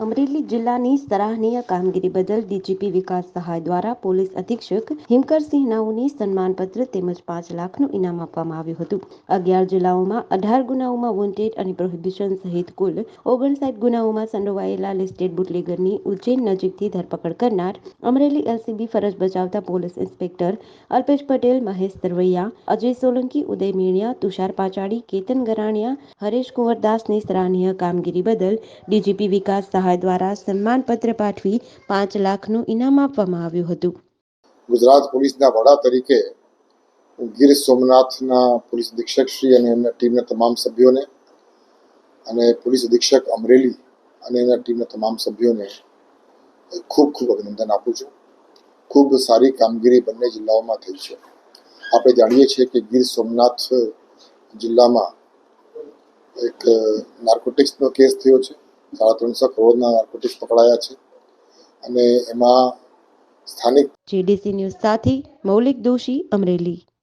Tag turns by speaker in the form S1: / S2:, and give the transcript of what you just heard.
S1: અમરેલી જિલ્લાની સરાહનીય કામગીરી બદલ ડીજીપી વિકાસ સહાય દ્વારા પોલીસ અધિક્ષક હિમકરસિંહ નાઓને સન્માનપત્ર તેમજ પાંચ લાખનું ઇનામ આપવામાં આવ્યું હતું. અગિયાર જિલ્લાઓમાં અઢાર ગુનાઓમાં વોન્ટેડ અને પ્રોહિબિશન સહિત કુલ ઓગણસાઠ ગુનાઓમાં સંડોવાયેલા લિસ્ટેડ બુટલેગરની ઉજ્જૈન નજીકથી ધરપકડ કરનાર અમરેલી એલસીબી ફરજ બજાવતા પોલીસ ઇન્સ્પેક્ટર અલ્પેશ પટેલ, મહેશ તરવૈયા, અજય સોલંકી, ઉદય મીણિયા, તુષાર પાચાડી કેતન ગરાણિયા, હરેશ કુંવરદાસની સરાહનીય કામગીરી બદલ ડીજીપી વિકાસ સહાય દ્વારા સન્માનપત્ર પાઠવી પાંચ લાખનું ઇનામ આપવામાં આવ્યું હતું.
S2: ગુજરાત પોલીસના વડા તરીકે ગીર સોમનાથના પોલીસ અધિક્ષક શ્રી અને એમના ટીમના તમામ સભ્યોને અને પોલીસ અધિક્ષક અમરેલી અને એના ટીમના તમામ સભ્યોને ખૂબ ખૂબ અભિનંદન આપું છું. ખૂબ સારી કામગીરી બંને જિલ્લાઓમાં થઈ છે. આપણે જાણીએ છીએ કે ગીર સોમનાથ જિલ્લામાં એક નાર્કોટિક્સનો કેસ થયો છે. સાડા ત્રણસો કરોડના નાર્કોટિક્સ પકડાયા છે. અને એમાં સ્થાનિક
S1: જીડીસી ન્યૂઝ સાથે મૌલિક દોશી અમરેલી.